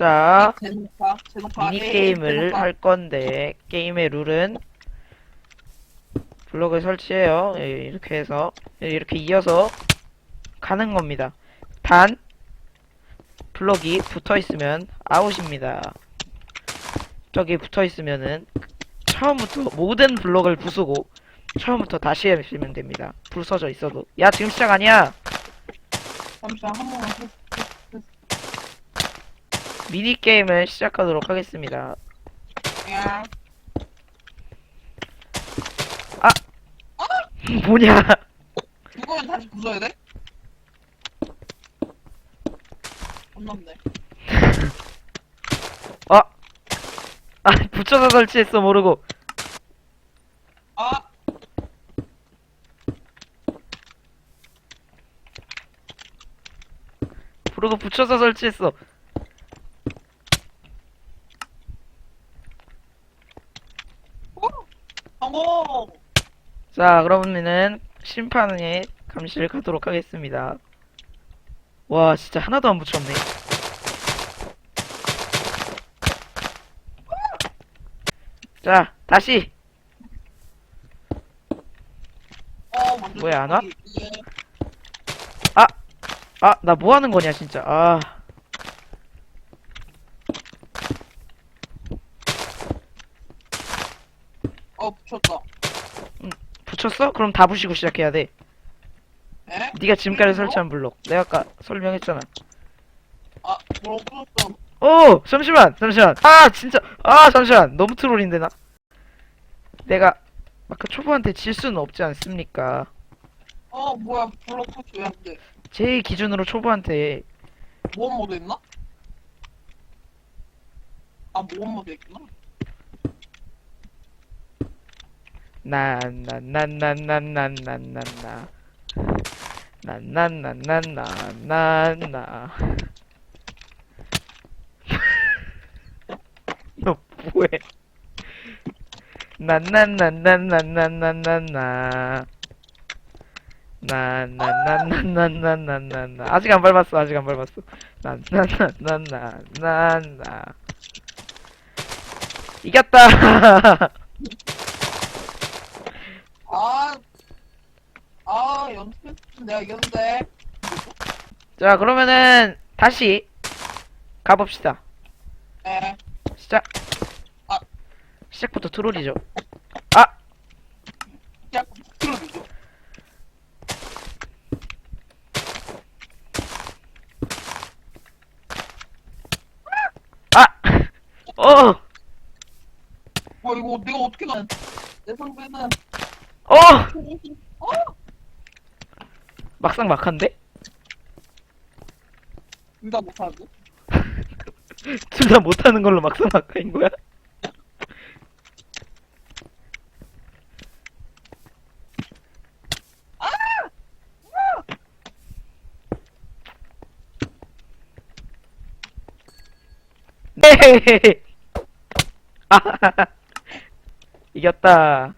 자, 제노파, 제노파. 미니 게임을 할 건데, 게임의 룰은, 블록을 설치해요. 예, 이렇게 해서, 예, 이렇게 이어서 가는 겁니다. 단, 블록이 붙어 있으면 아웃입니다. 저기 붙어 있으면은, 처음부터 모든 블록을 부수고, 처음부터 다시 하시면 됩니다. 부서져 있어도. 야, 지금 시작 아니야! 잠시만, 한 번만. 해. 미니게임을 시작하도록 하겠습니다. 야. 뭐냐! 이거는 다시 부숴야 돼? 없는데. 아! 아, 붙여서 설치했어, 모르고. 아! 모르고 붙여서 설치했어. 성공! 자, 그러면은, 심판의 감시를 가도록 하겠습니다. 와, 진짜 하나도 안 붙였네. 자, 다시! 어, 먼저. 뭐야, 안 와? 예. 아, 나 뭐 하는 거냐, 진짜. 아. 어, 붙였다. 붙였어? 그럼 다 부시고 시작해야 돼. 에? 네가 지금까지 설치한 블록. 내가 아까 설명했잖아. 아, 뭐라고 붙였어? 오! 잠시만! 잠시만! 아, 진짜! 아, 잠시만! 너무 트롤인데, 나? 내가, 아까 초보한테 질 수는 없지 않습니까? 어, 뭐야, 블록 터치 왜안 돼? 제 기준으로 초보한테, 모험 모드 있나? 아, 모험 모드 있구나. 난, 난, 난, 난, 난, 난, 난, 난, 나. 난, 난, 난, 난, 난, 난, 나. 너 뭐해? 난, 난, 난, 난, 난, 난, 난, 난, 나. 난, 난, 난, 난, 난, 난, 난, 난, 나. 아직 안 밟았어, 아직 안 밟았어. 난, 난, 난, 난, 난, 난, 나. 이겼다! 아, 아, 연습했으면 내가 이겼는데. 자, 그러면은 다시 가봅시다. 에, 시작. 아. 시작부터 트롤이죠. 아, 야, 들어주죠. 아, 어, 와, 이거 내가 어떻게 가? 내 상대는, 어, 어? 막상 막한데? 둘다 못하고. 둘 다 못하는 걸로 막상 막하인 거야? 네. 아, 이겼다.